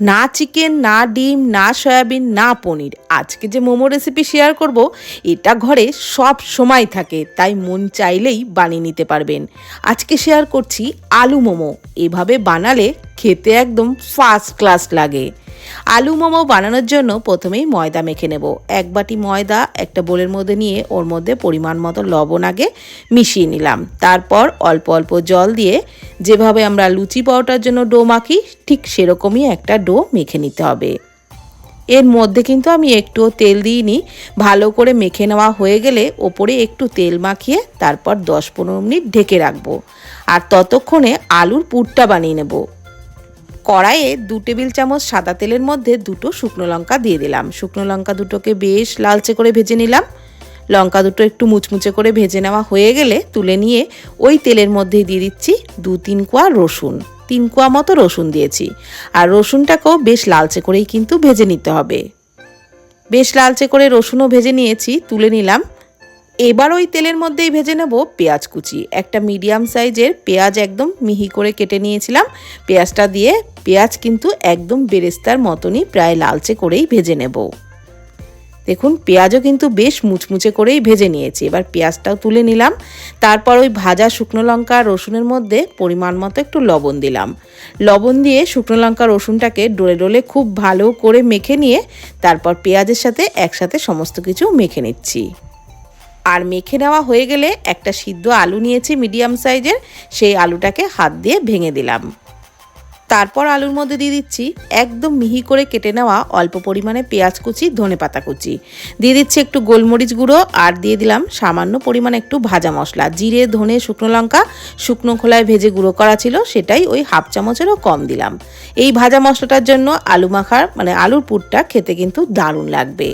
না চিকেন, না ডিম, না সয়াবিন, না পনির। আজকে যে মোমো রেসিপি শেয়ার করব, এটা ঘরে সব সময় থাকে, তাই মন চাইলেই বানিয়ে নিতে পারবেন। আজকে শেয়ার করছি আলু মোমো। এভাবে বানালে খেতে একদম ফার্স্ট ক্লাস লাগে। আলু মোমো বানানোর জন্য প্রথমেই ময়দা মেখে নেব। এক বাটি ময়দা, একটা বোলের মধ্যে নিয়ে ওর মধ্যে পরিমাণ মতো লবণ আগে মিশিয়ে নিলাম। তারপর অল্প অল্প জল দিয়ে যেভাবে আমরা লুচি পাউটার জন্য ডো মাখি, ঠিক সেরকমই একটা ডো মেখে নিতে হবে। এর মধ্যে কিন্তু আমি একটুও তেল দিইনি। ভালো করে মেখে নেওয়া হয়ে গেলে ওপরে একটু তেল মাখিয়ে তারপর দশ পনেরো মিনিট ঢেকে রাখব। আর ততক্ষণে আলুর পুরটা বানিয়ে নেব। কড়াইয়ে দু টেবিল চামচ সাদা তেলের মধ্যে দুটো শুকনো লঙ্কা দিয়ে দিলাম। শুকনো লঙ্কা দুটোকে বেশ লালচে করে ভেজে নিলাম। লঙ্কা দুটো একটু মুচমুচে করে ভেজে নেওয়া হয়ে গেলে তুলে নিয়ে ওই তেলের মধ্যেই দিয়ে দিচ্ছি দু তিন কোয়া রসুন। তিন কোয়া মতো রসুন দিয়েছি। আর রসুনটাকেও বেশ লালচে করেই কিন্তু ভেজে নিতে হবে। বেশ লালচে করে রসুনও ভেজে নিয়েছি, তুলে নিলাম। এবার ওই তেলের মধ্যেই ভেজে নেব পেঁয়াজ কুচি। একটা মিডিয়াম সাইজের পেঁয়াজ একদম মিহি করে কেটে নিয়েছিলাম। পেঁয়াজটা দিয়ে পেঁয়াজ কিন্তু একদম বেরেস্তার মতনই প্রায় লালচে করেই ভেজে নেব। দেখুন, পেঁয়াজও কিন্তু বেশ মুচমুচে করেই ভেজে নিয়েছি। এবার পেঁয়াজটাও তুলে নিলাম। তারপর ওই ভাজা শুকনো লঙ্কা, রসুনের মধ্যে পরিমাণ মতো একটু লবণ দিলাম। লবণ দিয়ে শুকনো লঙ্কা, রসুনটাকে ডোলে ডোলে খুব ভালো করে মেখে নিয়ে তারপর পেঁয়াজের সাথে একসাথে সমস্ত কিছু মেখে নিচ্ছি। আর মেখে নেওয়া হয়ে গেলে একটা সিদ্ধ আলু নিয়েছি মিডিয়াম সাইজের। সেই আলুটাকে হাত দিয়ে ভেঙে দিলাম। তারপর আলুর মধ্যে দিয়ে দিচ্ছি একদম মিহি করে কেটে নেওয়া অল্প পরিমাণে পেঁয়াজ কুচি, ধনে পাতা কুচি। দিয়ে দিচ্ছি একটু গোলমরিচ গুঁড়ো আর দিয়ে দিলাম সামান্য পরিমাণে একটু ভাজা মশলা, জিরে, ধনে, শুকনো লঙ্কা, শুকনো খোলায় ভেজে গুঁড়ো করা ছিল, সেটাই ওই হাফ চামচেরও কম দিলাম। এই ভাজা মশলাটার জন্য আলু মাখার মানে আলুর পুরটা খেতে কিন্তু দারুণ লাগবে।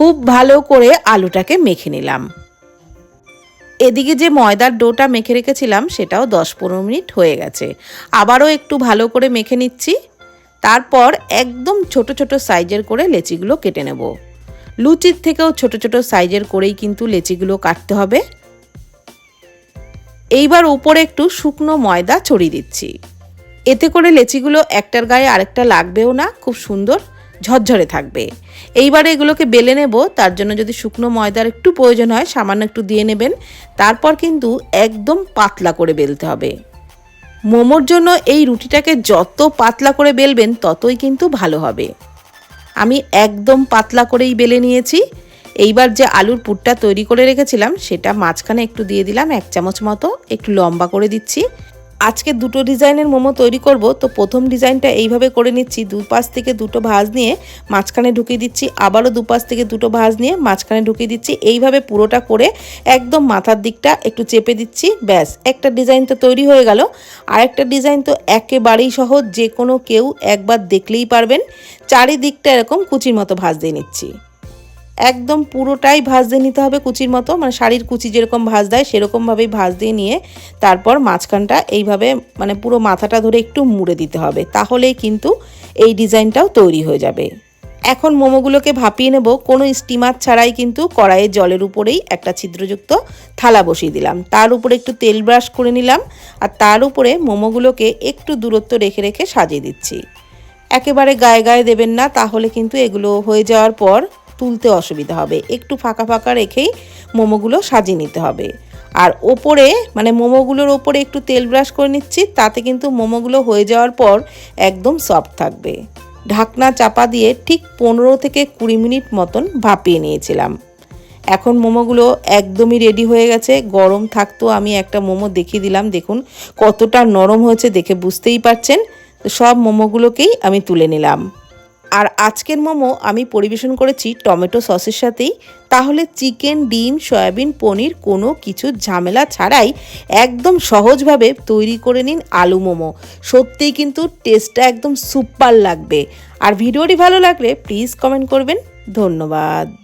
খুব ভালো করে আলুটাকে মেখে নিলাম। এদিকে যে ময়দার ডোটা মেখে রেখেছিলাম, সেটাও দশ পনেরো মিনিট হয়ে গেছে। আবারও একটু ভালো করে মেখে নিচ্ছি। তারপর একদম ছোট ছোট সাইজের করে লেচিগুলো কেটে নেব। লুচির থেকেও ছোট ছোট সাইজের করেই কিন্তু লেচিগুলো কাটতে হবে। এইবার উপরে একটু শুকনো ময়দা ছড়িয়ে দিচ্ছি। এতে করে লেচিগুলো একটার গায়ে আরেকটা লাগবেও না, খুব সুন্দর। ঝরঝরে থাকবে। এইবারে এগুলোকে বেলে নেব, তার জন্য যদি শুকনো ময়দার একটু প্রয়োজন হয়, সামান্য একটু দিয়ে নেবেন। তারপর কিন্তু একদম পাতলা করে বেলতে হবে। মোমোর জন্য এই রুটিটাকে যত পাতলা করে বেলবেন, ততই কিন্তু ভালো হবে। আমি একদম পাতলা করেই বেলে নিয়েছি। এইবার যে আলুর পুরটা তৈরি করে রেখেছিলাম, সেটা মাঝখানে একটু দিয়ে দিলাম, এক চামচ মতো, একটু লম্বা করে দিচ্ছি। আজকে দুটো ডিজাইনের মোমো তৈরি করব, তো প্রথম ডিজাইনটা এইভাবে করে নিচ্ছি। দুপাশ থেকে দুটো ভাঁজ নিয়ে মাঝখানে ঢুকিয়ে দিচ্ছি, আবারও দুপাশ থেকে দুটো ভাঁজ নিয়ে মাঝখানে ঢুকিয়ে দিচ্ছি। এইভাবে পুরোটা করে একদম মাথার দিকটা একটু চেপে দিচ্ছি, ব্যাস। একটা ডিজাইন তো তৈরি হয়ে গেল। আর একটা ডিজাইন তো একেবারেই সহজ, যে কোনো কেউ একবার দেখলেই পারবেন। চারিদিকটা এরকম কুচির মতো ভাঁজ দিয়ে নিচ্ছি। একদম পুরোটাই ভাজ দিয়ে নিতে হবে কুচির মতো। মানে শাড়ির কুচি যেরকম ভাজ দেয়, সেরকমভাবেই ভাজ দিয়ে নিয়ে তারপর মাঝখানটা এইভাবে মানে পুরো মাথাটা ধরে একটু মুড়ে দিতে হবে। তাহলেই কিন্তু এই ডিজাইনটাও তৈরি হয়ে যাবে। এখন মোমোগুলোকে ভাপিয়ে নেব। কোনো স্টিমার ছাড়াই কিন্তু কড়াইয়ে জলের উপরেই একটা ছিদ্রযুক্ত থালা বসিয়ে দিলাম। তার উপরে একটু তেল ব্রাশ করে নিলাম আর তার উপরে মোমোগুলোকে একটু দূরত্ব রেখে রেখে সাজিয়ে দিচ্ছি। একেবারে গায়ে গায়ে দেবেন না, তাহলে কিন্তু এগুলো হয়ে যাওয়ার পর তুলতে অসুবিধা হবে। একটু ফাঁকা ফাঁকা রেখেই মোমোগুলো সাজিয়ে নিতে হবে। আর ওপরে মানে মোমোগুলোর ওপরে একটু তেল ব্রাশ করে নিচ্ছি, তাতে কিন্তু মোমোগুলো হয়ে যাওয়ার পর একদম সফট থাকবে। ঢাকনা চাপা দিয়ে ঠিক পনেরো থেকে কুড়ি মিনিট মতন ভাপিয়ে নিয়েছিলাম। এখন মোমোগুলো একদমই রেডি হয়ে গেছে। গরম থাকতো আমি একটা মোমো দেখিয়ে দিলাম। দেখুন কতটা নরম হয়েছে দেখে বুঝতেই পারছেন। তো সব মোমোগুলোকেই আমি তুলে নিলাম। আর আজকের মোমো আমি পরিবেশন করেছি টমেটো সসের সাথেই। তাহলে চিকেন, ডিম, সয়াবিন, পনির কোনো কিছু ঝামেলা ছাড়াই একদম সহজভাবে তৈরি করে নিন আলু মোমো। সত্যিই কিন্তু টেস্টটা একদম সুপার লাগবে। আর ভিডিওটি ভালো লাগলে প্লিজ কমেন্ট করবেন। ধন্যবাদ।